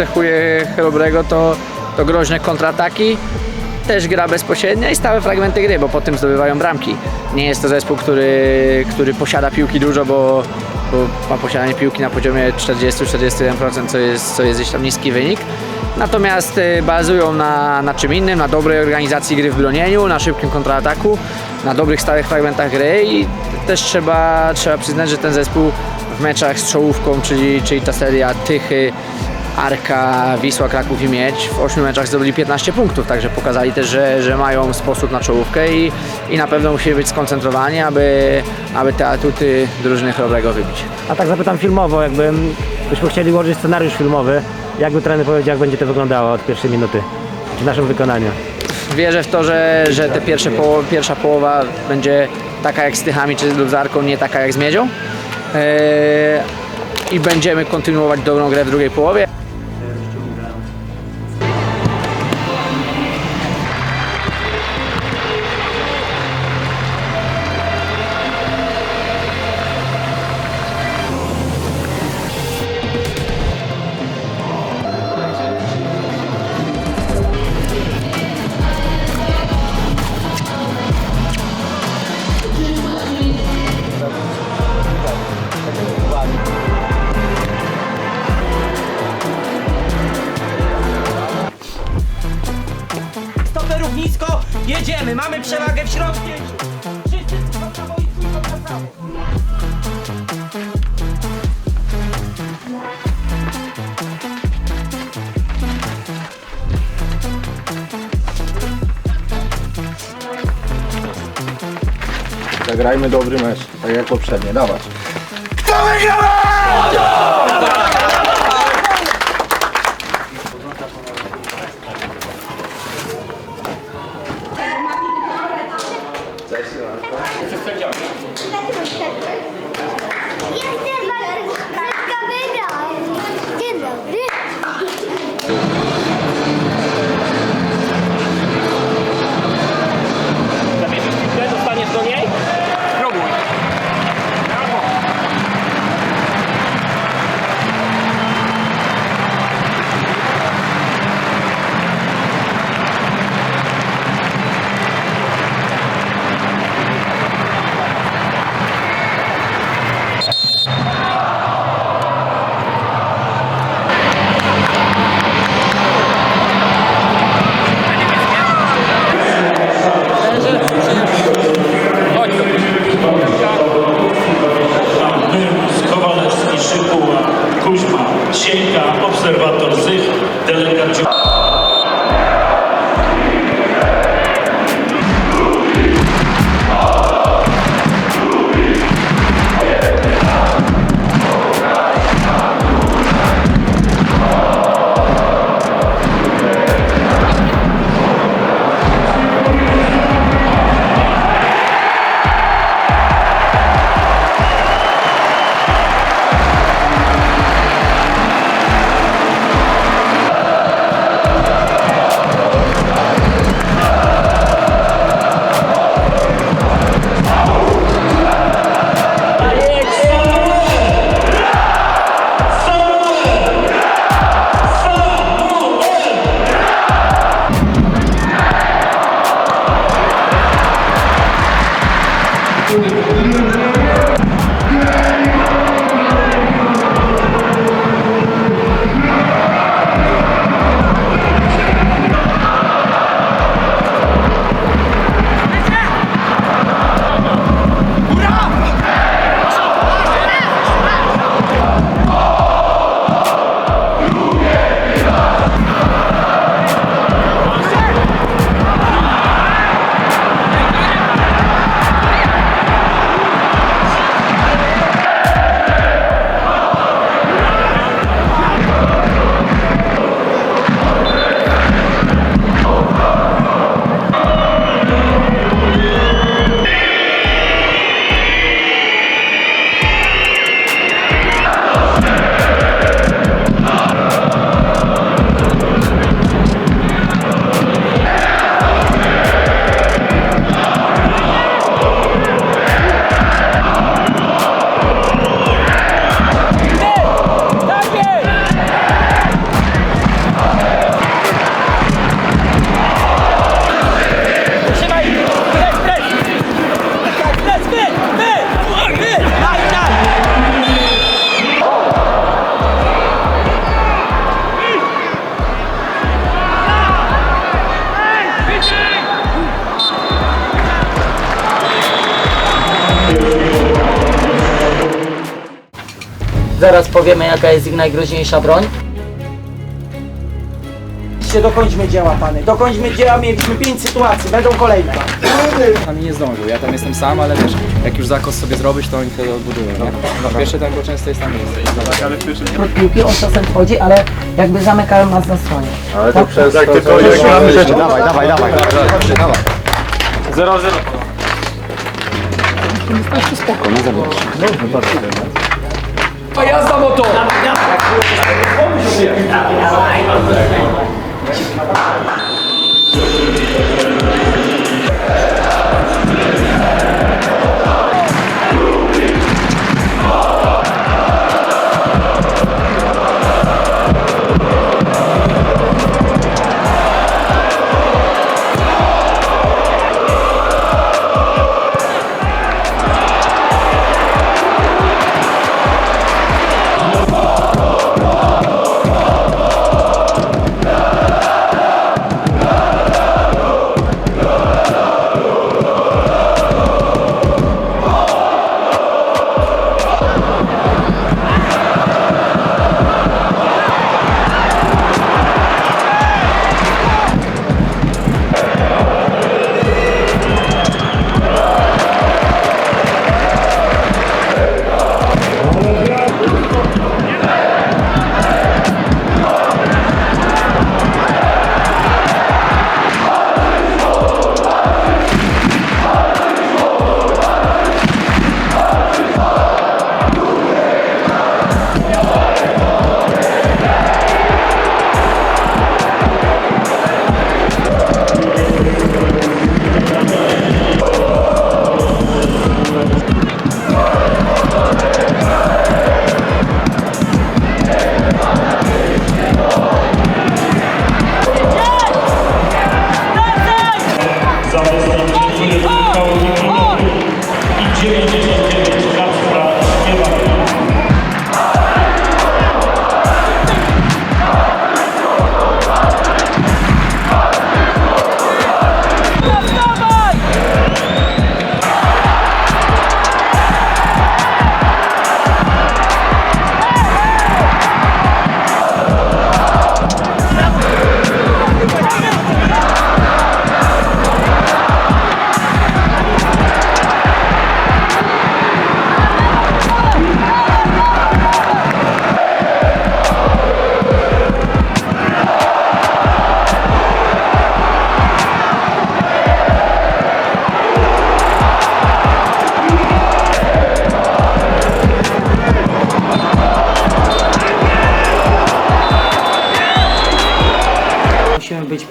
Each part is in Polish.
cechuje Chrobrego, to, to groźne kontrataki, też gra bezpośrednia i stałe fragmenty gry, bo po tym zdobywają bramki. Nie jest to zespół, który, który posiada piłki dużo, bo, bo ma posiadanie piłki na poziomie 40-41%, co jest, co jest gdzieś tam niski wynik. Natomiast y, bazują na, na czym innym, na dobrej organizacji gry w bronieniu, na szybkim kontrataku, na dobrych stałych fragmentach gry i też trzeba, trzeba przyznać, że ten zespół w meczach z czołówką, czyli, czyli ta seria Tychy, Arka, Wisła, Kraków i Miedź w 8 meczach zdobyli 15 punktów, także pokazali też, że, że mają sposób na czołówkę i, i na pewno musimy być skoncentrowani, aby, aby te atuty drużyny Chrobrego wybić. A tak zapytam filmowo, jakby byśmy chcieli ułożyć scenariusz filmowy, jakby trener powiedział, jak będzie to wyglądało od pierwszej minuty w naszym wykonaniu. Wierzę w to, że, że te pierwsze poło- pierwsza połowa będzie taka jak z Tychami czy lub z Arką, nie taka jak z Miedzią. Eee, I będziemy kontynuować dobrą grę w drugiej połowie. Przewagę w środku. Zagrajmy dobry mecz, tak jak poprzednie, dawać. Jestem Sienka, obserwator Zych, delegat zaraz powiemy jaka jest ich najgroźniejsza broń. Się dokończmy dzieła, pany. Dokończmy dzieła, mieliśmy pięć sytuacji, będą kolejne. Tam nie zdążył, ja tam jestem sam, ale wiesz, jak już zakos sobie zrobisz, to oni wtedy odbudują, nie? No, pierwszy tempo często jest tam miejsce. Wśród piłki on czasem wchodzi, ale jakby zamykają nas na stronie. Ale to przez jak tylko jak mamy rzeczy. Dawaj, dawaj, dawaj. Dawaj. Zabezpieczenie Samstag.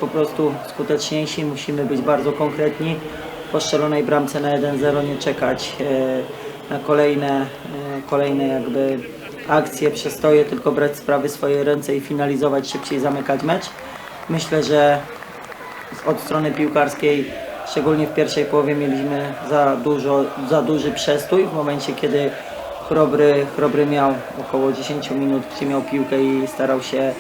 Prostu skuteczniejsi, musimy być bardzo konkretni. Po strzelonej bramce na 1-0 nie czekać e, na kolejne, e, kolejne jakby akcje, przestoje, tylko brać sprawy w swoje ręce i finalizować szybciej, zamykać mecz. Myślę, że od strony piłkarskiej, szczególnie w pierwszej połowie mieliśmy za, dużo, za duży przestój w momencie, kiedy Chrobry, Chrobry miał około 10 minut, gdzie miał piłkę i starał się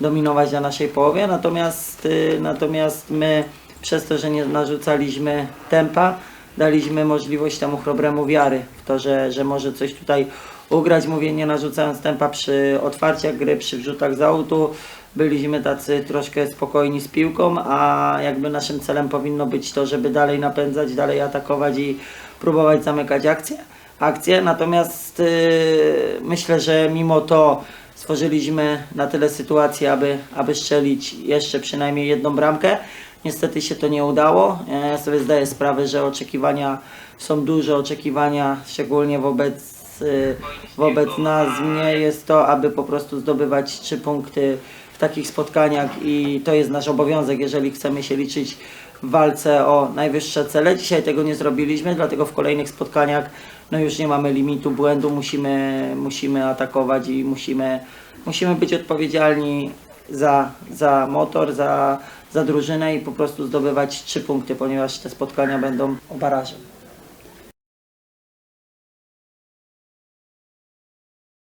dominować na naszej połowie, natomiast, y, natomiast my przez to, że nie narzucaliśmy tempa, daliśmy możliwość temu Chrobremu wiary w to, że, że może coś tutaj ugrać, mówię nie narzucając tempa przy otwarciach gry, przy wrzutach z autu, byliśmy tacy troszkę spokojni z piłką, a jakby naszym celem powinno być to, żeby dalej napędzać, dalej atakować i próbować zamykać akcje. akcje. Natomiast yy, myślę, że mimo to stworzyliśmy na tyle sytuacji, aby, aby strzelić jeszcze przynajmniej jedną bramkę. Niestety się to nie udało. E, Ja sobie zdaję sprawę, że oczekiwania są duże, oczekiwania szczególnie wobec y, wobec nas mnie jest to, aby po prostu zdobywać trzy punkty w takich spotkaniach i to jest nasz obowiązek, jeżeli chcemy się liczyć walce o najwyższe cele. Dzisiaj tego nie zrobiliśmy, dlatego w kolejnych spotkaniach no już nie mamy limitu błędu, musimy, musimy atakować i musimy, musimy być odpowiedzialni za, za motor, za, za drużynę i po prostu zdobywać trzy punkty, ponieważ te spotkania będą o baraże.